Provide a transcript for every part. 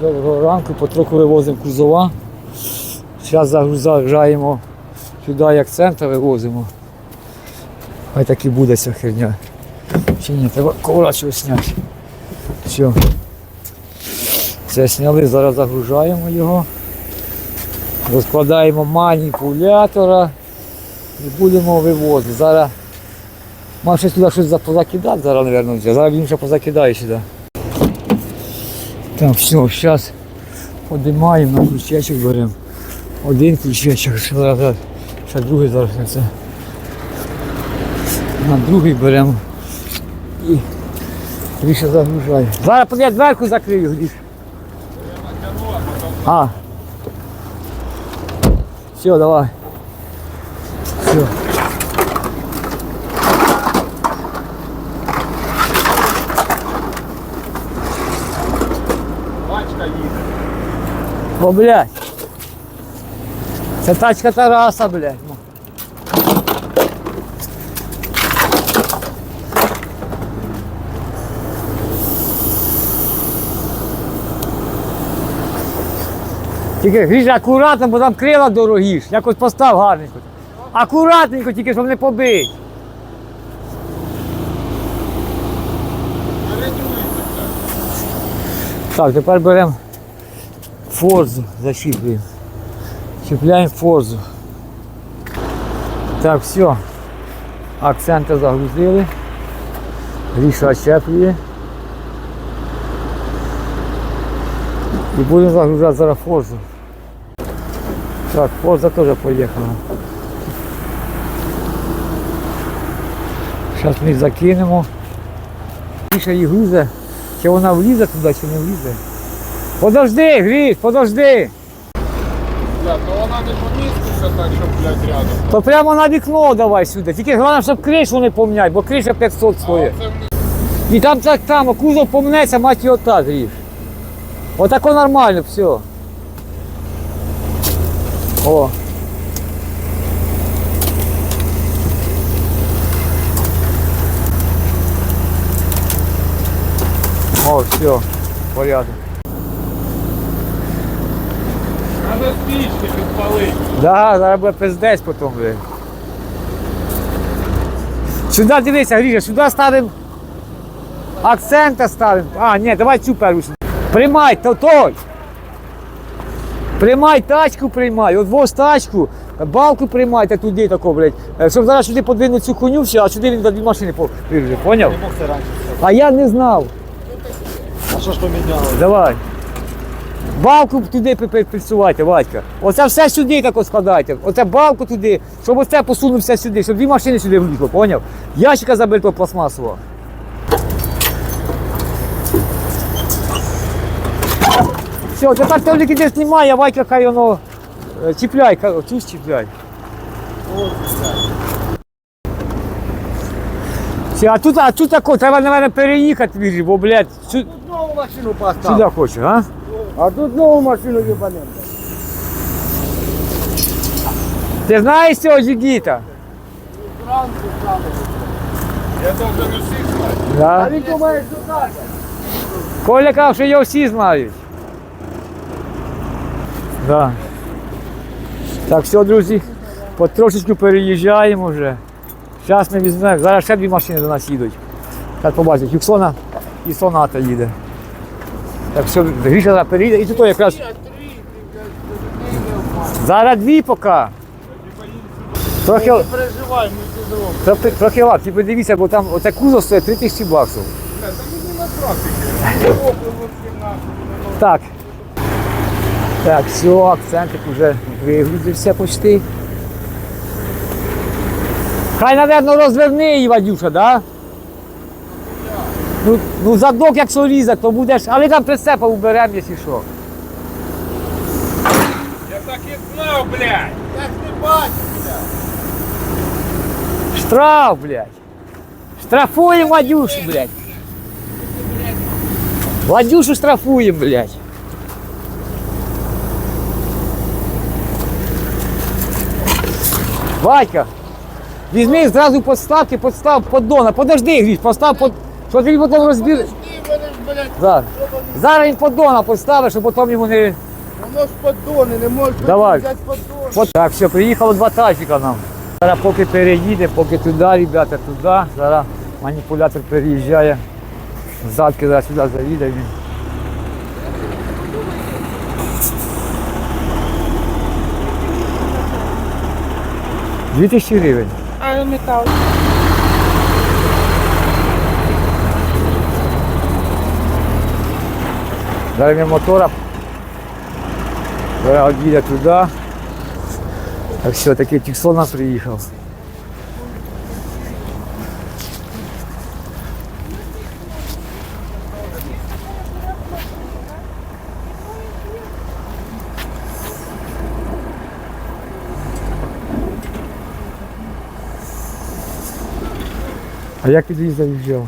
Доброго ранку, потроху вивозимо кузова. Зараз загружаємо сюди як центр вивозимо. Хай так і буде ця херня. Чи ні, треба коврачого зняти. Все. Це зняли, зараз загружаємо його. Розкладаємо маніпулятора і будемо вивозити. Зараз мав ще туди щось позакидати, зараз, мабуть, зараз він ще позакидає сюди. Так, все, зараз подимаємо, на ключечок беремо. Один ключечок, ще другий зараз. На другий беремо і Гріша загружає. Зараз я дверку закрию, Гріш. А. Все, давай. О, блядь. Це тачка Тараса, блядь. ну. Тільки гріш акуратно, бо там крила дорогі ж. Якось постав гарненько. Акуратненько, тільки щоб не побить. Так, тепер беремо форзу, защіплюємо. Чіпляємо форзу. Так, все. Акценти загрузили. Гріша щеплює. І будемо загружати зараз форзу. Так, форза теж поїхала. Зараз ми закинемо. Гріша її грузе. Чи вона влізе туди, чи не влізе. Подожди, Гріш, подожди. Бля, то вона не поміститься так, щоб, блядь, рядом. То прямо на вікно давай сюди. Тільки головне, щоб кришу не помняти, бо криша 500 А стоїть. вниз. І там так само, кузов помнеться, мать його так Гріш. Отако нормально, все. О. О, все, порядок. Треба спічки підпалити. Да, зараз буде пиздець потім буде. Сюди дивися, Гріша, сюди ставимо. Акцента ставимо. А, ні, давай цю сюди. Приймай, то той. Приймай тачку, приймай. От воз тачку, балку приймайте туди тако, блядь. Е, Щоб зараз сюди подвинути цю все, а сюди він до дві машини виріже, поняв? Не мог це раніше. А я не знав. А що ж поміняло? Давай. Балку туди підсувайте, Вадька. Оце все сюди так от складайте. Оце балку туди, щоб оце посунув все сюди, щоб дві машини сюди влізло, поняв? Ящика забито пластмасового. Все, тепер Толік іде знімає, Вадька хай воно е, чіпляй, ка- чіпляй. Все, а тут, а тут тако, треба, мабуть, переїхати, бо, блядь, сю- Тут нову машину постав. сюди хочу, а? А тут нову машину їбанем. Ти знаєш цього Жигіта? Я должен усіх знати. А Да. він думає, що так. Коля казав, що його всі знають. Да. Так, все, друзі, потрошечку переїжджаємо вже. Зараз ми візьмемо, зараз ще дві машини до нас їдуть. Зараз побачите, Юксона і Соната їде. Так все, Гріша зараз переїде і тут якраз. Зараз дві поки. Трохи, Не переживай, ми це зробимо. трохи, трохи лап, ти подивіться, бо там оце кузов стоїть 3 тисячі баксів. Та не на трафіки. Оху, вообще нахуй. Так. Так, все, акцентик вже вигрузився почти. Хай, напевно, розверни її, Вадюша, да? Ну, ну задок як сорізак, то будеш, але там прицепа уберемо, якщо що. Я так і знав, блядь. Так не бачиш, блядь. Штраф, блядь. Штрафуємо Вадюшу, блядь. Вадюшу штрафуємо, блядь. Вадька, візьми зразу подставки, подстав поддона. Подожди, Гріш, постав под... Що ти потім розбір... Блядь, Зараз. Він поддона поставить, щоб потім йому не. воно ж поддони, не можеш Давай. взяти поддон. От так, все, приїхало два тазика нам. Зараз поки переїде, поки туди, ребята, туди. Зараз маніпулятор переїжджає. Задки зараз сюди заїде він. Дві тисячі гривень. А метал. Зараз він мотора. Зараз їде туди. Так все, такий тіксон у нас приїхав. А як ти тоді заїжджав?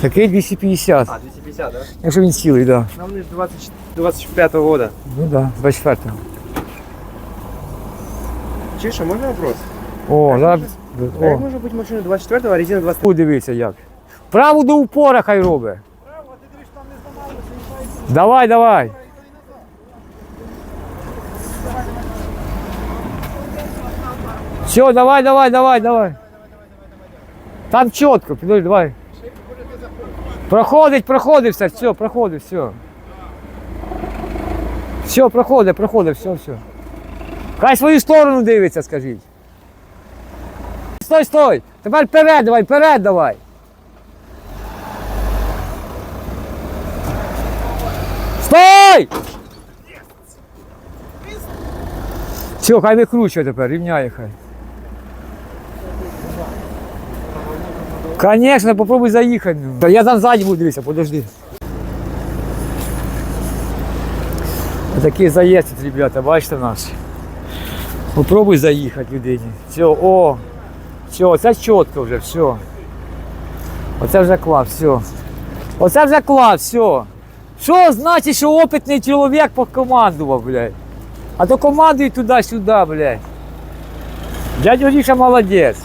Такий 250. А, 250, да? Якщо він цілий, так. Да. Нам не 20, 25 года. Ну так, да, 24. Чиша, можна вопрос? О, зараз. А як О, може бути машина 24 а резина 20? подивися як. Праву до упора хай робить. Давай, давай. Все, давай, давай, давай, давай. Там чітко, підожди, давай. Проходить, проходить все, все, проходить, все. Все, проходить, проходить, все, все. Хай свою сторону дивиться, скажіть. Стой, стой! Тепер вперед давай, вперед давай. Стой! Все, хай викручує тепер, рівняє хай. Конечно, попробуй заїхати. Та Я там ззаді буду дивитися, подожди. Такий заїзд, тут, ребята, бачите наші. Попробуй заїхати людині. Все, о, все, це чітко вже, все. Оце вже клас, все. Оце вже клас, все. Що значить, що опитний чоловік покомандував, блядь? А то командує туди-сюди, блядь. Дядя Гріша молодець.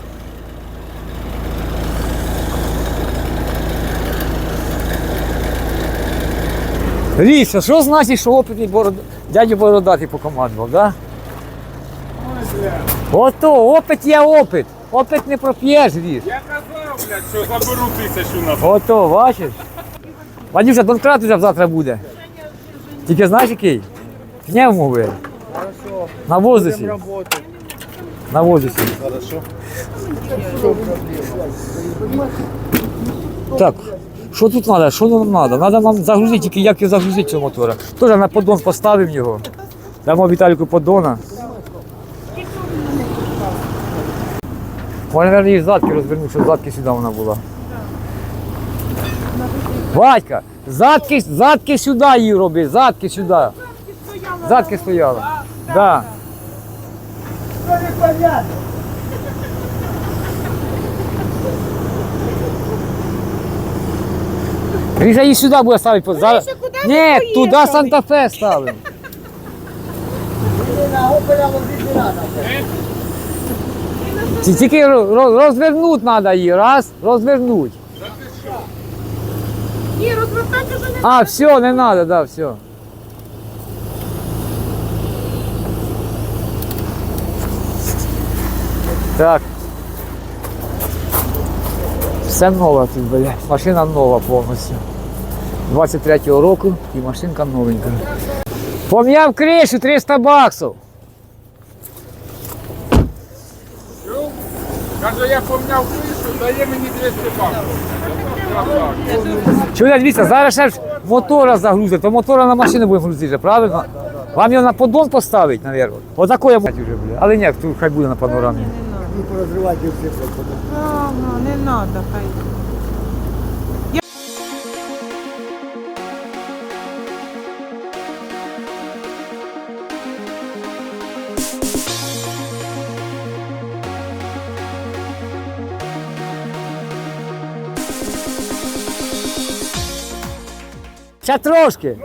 Гріша, що значить, що опитний бород... дядя Бородатий покомандував, да? Ото, опит є опит. Опит не проп'єш, Гріш. Я казав, блядь, що заберу тисячу на Ото, бачиш? Вадюша, донкрат вже завтра буде. Тільки знаєш який? Пневмовий. На воздусі. На воздусі. Хорошо. Так, що тут треба? Що нам треба? Треба нам загрузити, тільки як його загрузити цього мотора. Теж на поддон поставимо його. Дамо Віталіку поддона. Може, мабуть, її задки розвернути, щоб задки сюди вона була. Вадька, задки, задки сюди її роби, задки сюди. Задки стояли. Да. Гріша її сюди буде ставити. Гриша, куди Ні, ви туди? Санта-Фе ставимо. Ті- Тільки ро- ро- розвернути треба її. Раз, розвернуть. Ні, розвертати вже не А, все, не треба, да, все. Так. Все нове тут, бля. Машина нова повністю. 23-го року і машинка новенька. Пом'яв кришу 300 баксів. Каже, я помняв кришу, дає мені 200 баксів. Чуєте, дивіться, зараз ще ж мотора загрузить, то мотора на машину будемо грузити, правильно? Вам його на поддон поставить, мабуть. Отако я можу. Але ні, тут хай буде на панорамі. Не порозривати все. No, не треба, хай. Ще трошки.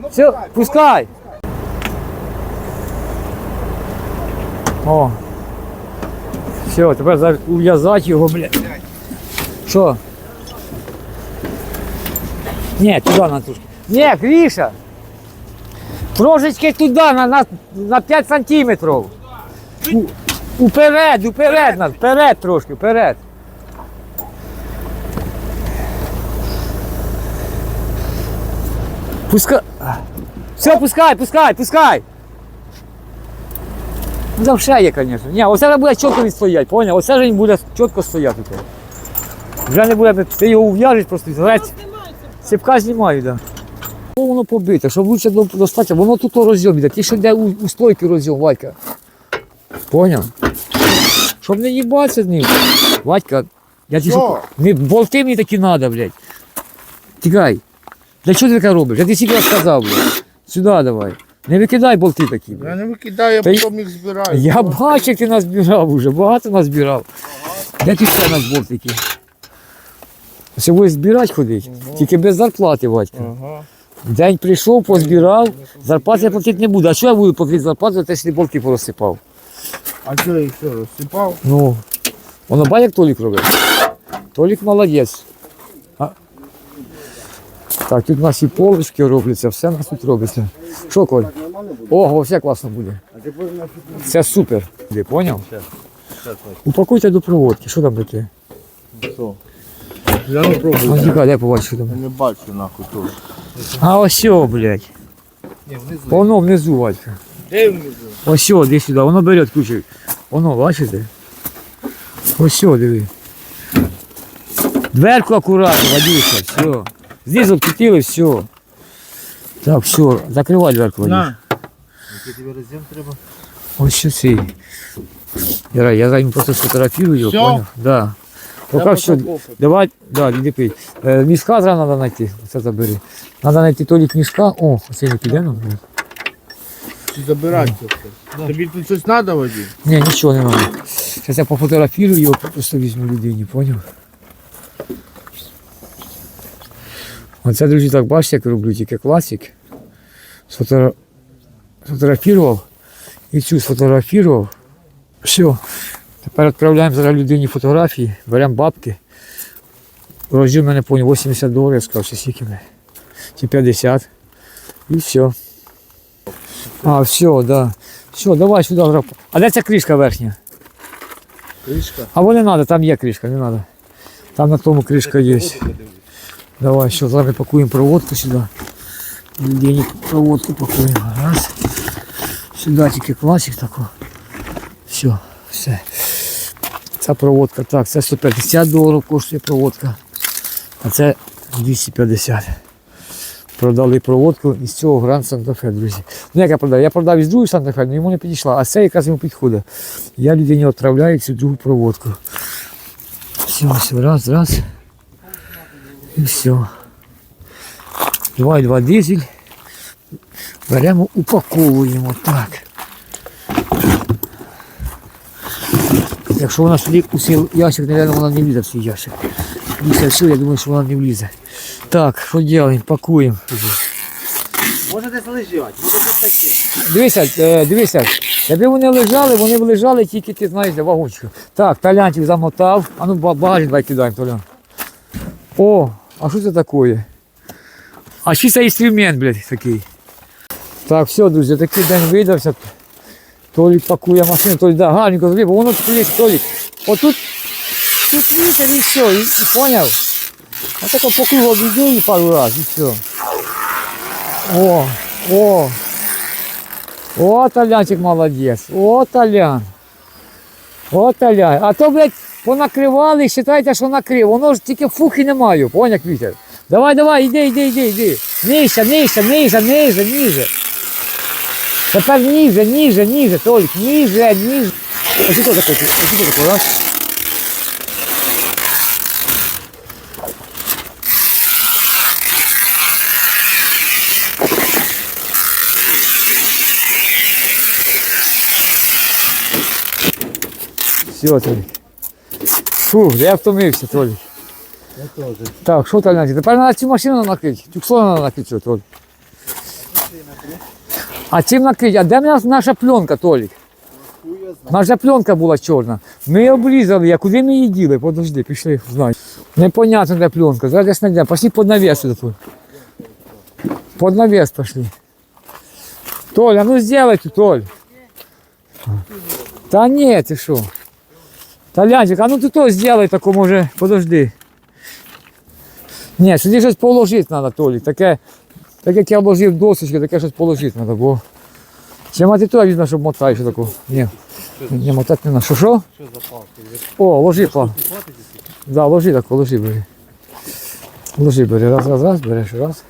Ну, Все, пускай. О. Все, тепер за- ув'язати його, блядь. Що? Ні, туди на тушки. Ні, Гріша. Трошечки туди, на, на, на 5 сантиметрів. Уперед, уперед, нас, вперед трошки, вперед. Пускай. Все, пускай, пускай, пускай. Ну, там ще є, звісно. Ні, оце буде чітко він стоять, поняв? Оце ж він буде чітко стояти. тут. Вже не буде, ти його ув'яжеш просто грець. Сіпка знімаю, так. Да. Воно побите, щоб лучше до- достати, воно тут розйом іде. Ті, що йде у, у стойки розйом, Вадька. Поняв? Щоб не їбатися з ним. Вадька, я ті, що... Не, болти мені такі треба, блядь. Тікай. Для чого ти таке робиш? Я ти скільки сказав, блядь. Сюди давай. Не викидай болти такі. Я не викидаю, я Та потім їх збираю. Я бачу, як ти назбирав уже, багато назбирав. Де ти ще нас болтики? Сьогодні збирати ходить, тільки без зарплати, батько. Ага. День прийшов, позбирав, зарплати я платити не буду. А що я буду платити зарплату за те, що ти болти порозсипав? А що я їх що, розсипав? Ну, воно бачить, як Толік робить? Толік молодець. А? Так, тут у нас і полочки робляться, все у нас тут робиться. Що, Коль? Ого, все класно буде. Це супер. Ти поняв? Упакуйте до проводки, що там таке? Я не пробую. Дай побачу, що там. Я не бачу нахуй то. А ось сьо, блядь. Воно внизу, Вадька. Де внизу? Ось сьо, іди сюди, воно бере ключик. Воно, бачите? Ось сьо, диви. Дверку акуратно, Вадюша, все. Знизу відкрутили, все. Так, все, закривай дверку. На. Який тобі роз'єм треба? Ось що цей. Я, я зараз йому просто сфотографірую його, Всьо? понял? Да. Поки все, давай, да, ліпи. Е, мішка зразу треба знайти, це забери. Треба знайти толік мішка, о, оце не піде нам. блін. Чи забирати це все? Тобі тут щось треба, Вадим? Ні, нічого не треба. Зараз я пофотографірую його, просто візьму людині, поняв? Оце, друзі, так бачите, як роблю, тільки класик. Сфотора... Сфотографував і цю сфотографував. Все. Тепер відправляємо зараз людині фотографії, беремо бабки. Розжив мене поняв 80 доларів, сказав, що скільки ми. Чи 50. І все. А, все, да. Все, давай сюди. граб. А де ця кришка верхня? Кришка. Або не треба, там є кришка, не треба. Там на тому кришка є. Давай, що, зараз пакуємо проводку сюди. Людині проводку пакуємо. Раз. Сюди тільки класик такий. Все, все. Ця проводка, так, це 150 доларів коштує проводка. А це 250. Продали проводку із цього Гранд Санта-Фе, друзі. Ну як я продав? Я продав із другої Санта-Фе, але йому не підійшла. А це якраз йому підходить. Я людині відправляю цю другу проводку. Все, все, раз, раз. І все. Два, два дизель. Беремо, упаковуємо так. Якщо вона сюди у цей ящик, мабуть, вона не влізе в цей ящик. Після всього, я думаю, що вона не влізе. Так, що робимо? Пакуємо. Може десь лежать, може десь таке. Дивися, е, дивися, якби вони лежали, вони б лежали тільки ти знаєш, де вагончик. Так, талянтик замотав. А ну ба- багажник давай кидаємо, Толян. О, а що це таке? А що це інструмент, блядь, такий. Так, все, друзі, такий день видався. Толік пакує машину, Толік, да, гарненько зробив, бо воно тут є, Толік. Отут, тут вітер і все, і, і поняв? Отако по кругу обійду і пару разів, і все. О, о, о, Толянчик молодець. О, Толян. О, Толян. А то, блядь, понакривали вважайте, що накрив. Воно ж тільки фухи немає, поняв, як вітер. Давай, давай, іди, іди, іди, іди. Нижче, нижче, нижче, нижче, нижче. Тепер ніже, ніже, ніже, Толік, ніже, ніже. Ось що таке? Ось що таке, раз. Все, Толік. Фу, я втомився, Толік. Я теж. Так, що там, Лянці? Тепер треба цю машину накрити. Тюксона треба накрити, Толь? А чим накрити? А де в нас наша пленка, Толік? Наша пленка була чорна. Ми її обрізали, а куди ми її діли? Подожди, пішли, знай. Непонятно, де пленка. Зараз десь знайдемо. Пошли під навіс сюди. Толь. Під навіс пошли. Толя, ну сделай тут, Толь. Та ні, ти що? Та Лянчик, а ну ти то сделай таку, може, подожди. Ні, сюди щось положити треба, Толік. Таке, так як я вложив досочки, таке щось положити треба, бо. Чим а ти туди візьмеш, щоб мотаєш таку. Ні. Ні, мотати не на. Що що? Що за палки? О, ложи па. Да, ложи так, ложи бери. Ложи бери, раз, раз, раз, береш, раз.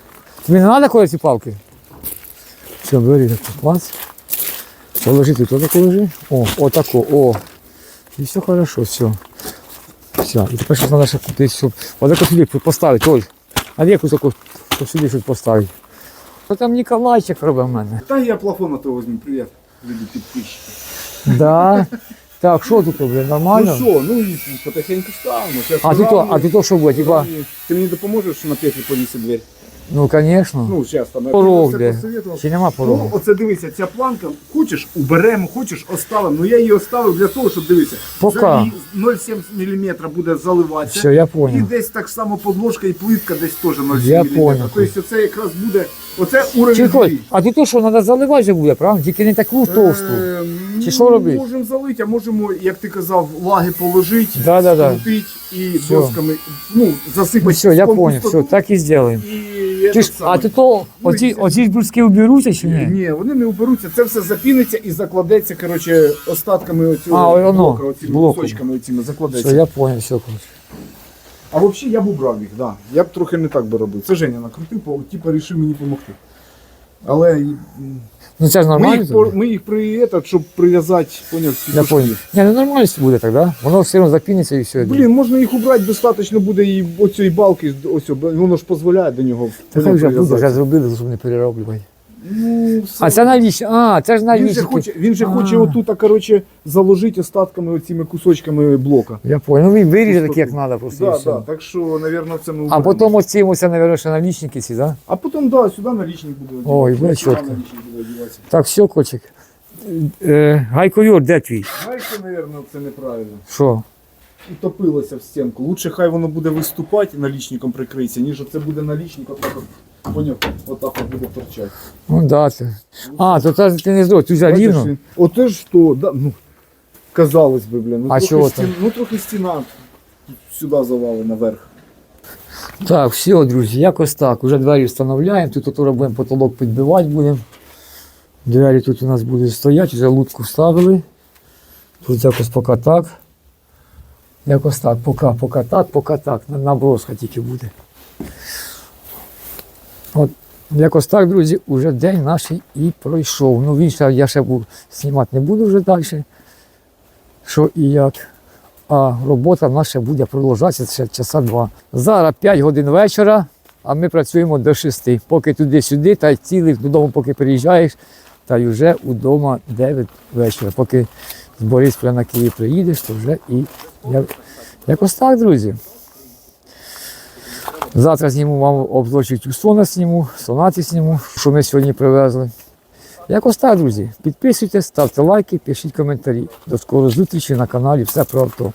Тобі не треба коли ці палки? Все, бери так, клас. Положи тут, отаку ложи. О, отако, о. І все хорошо, все. Все, і тепер щось треба ще кудись, щоб... Отако сюди поставити, Оль. А якусь таку, щоб сюди щось поставити. Що там Ніколайчик робить в мене? Та я плафон то візьму, привіт, люди підписчики. Да. Так, що тут, блін, Ну нормально? що, ну і потихеньку ставимо. Щас А тут, то- а тут то що буде, типа, Ти мені допоможеш на петлі повісити двері? Ну, звісно. Ну, зараз там. Порог де. посоветував. Чи нема Ну, оце дивися, ця планка, хочеш уберемо, хочеш оставимо. Ну я її оставив для того, щоб дивитися. Пока. 0,7 мм буде заливатися. Все, я І понял. десь так само подложка і плитка десь теж 0,7 Я мм. понял. Тобто це якраз буде, оце уровень Чекай, дві. а тут то що, треба заливати вже буде, правда? Тільки не таку товсту. Е, Чи ну, робити? Можемо залити, а можемо, як ти казав, лаги положити, Да-да-да. скрутити і досками, ну, засипати. Все, я понял, все, так і зробимо. І Чи ж, а ти то, оці, оці ж бруски уберуться чи ні? Ні, вони не уберуться, це все запіниться і закладеться, коротше, остатками оцього воно, блока, оцими блоком. кусочками оцими закладеться. Все, я понял, все, коротше. А взагалі я б убрав їх, да. Я б трохи не так би робив. Це Женя накрутив, по- типу рішив мені допомогти. Але м, Ну це ж ми їх, по- ми їх при этот, щоб прив'язати, поняв, всі Я понял. Ні, ну нормально буде так, да? Воно все одно запіниться і все. Блін, можна їх убрати, достатньо буде і оцієї балки, ось, воно ж дозволяє до нього. Та хай вже буде, вже зробили, щоб не перероблювати. Ну, все А це навіщо? А, це ж Він же хоче, він же А. хоче отут, а, коротше, заложити остатками оціми кусочками блока. Я понял. Ну він виріже так, як треба просто. і Да, все. да, так що, мабуть, це ми А уберемо. потім оці, оце, мабуть, ще налічники ці, да? А потім, да, сюди налічник буде Ой, бля, чітко. налічник буде одягатися. Так, все, котик. Е, Гайко Юр, де твій? Знаєш, мабуть, це неправильно. Що? Утопилося в стінку. Лучше хай воно буде виступати налічником прикриється, ніж це буде налічник, отак от, поняв, отак от буде торчати. Ну да, це. А, то це зробив, ти взяв Бачиш, рівно. він- Оте ж то, да, ну, казалось би, блін. Ну, А трохи чого стін, ну трохи стіна сюди завалена вверх. Так, все, друзі, якось так. Уже двері встановляємо, тут ото робимо потолок підбивати будемо. Двері тут у нас будуть стояти, вже лутку вставили. Тут якось поки так. Якось так, поки, поки так, поки так. На- Наброска тільки буде. От, якось так, друзі, уже день наш і пройшов. Ну, він ще, я ще був, знімати не буду вже далі. Що і як. А робота наша буде продовжатися ще часа два. Зараз 5 годин вечора, а ми працюємо до 6. Поки туди-сюди, та й цілих додому, поки приїжджаєш, та й вже удома 9 вечора. Поки з Борисполя на Київ приїдеш, то вже і як... якось так, друзі. Завтра зніму вам обзорчик Тюсона сніму, сонати сніму, що ми сьогодні привезли. Якось так, друзі. Підписуйтесь, ставте лайки, пишіть коментарі. До скорої зустрічі на каналі Все про авто.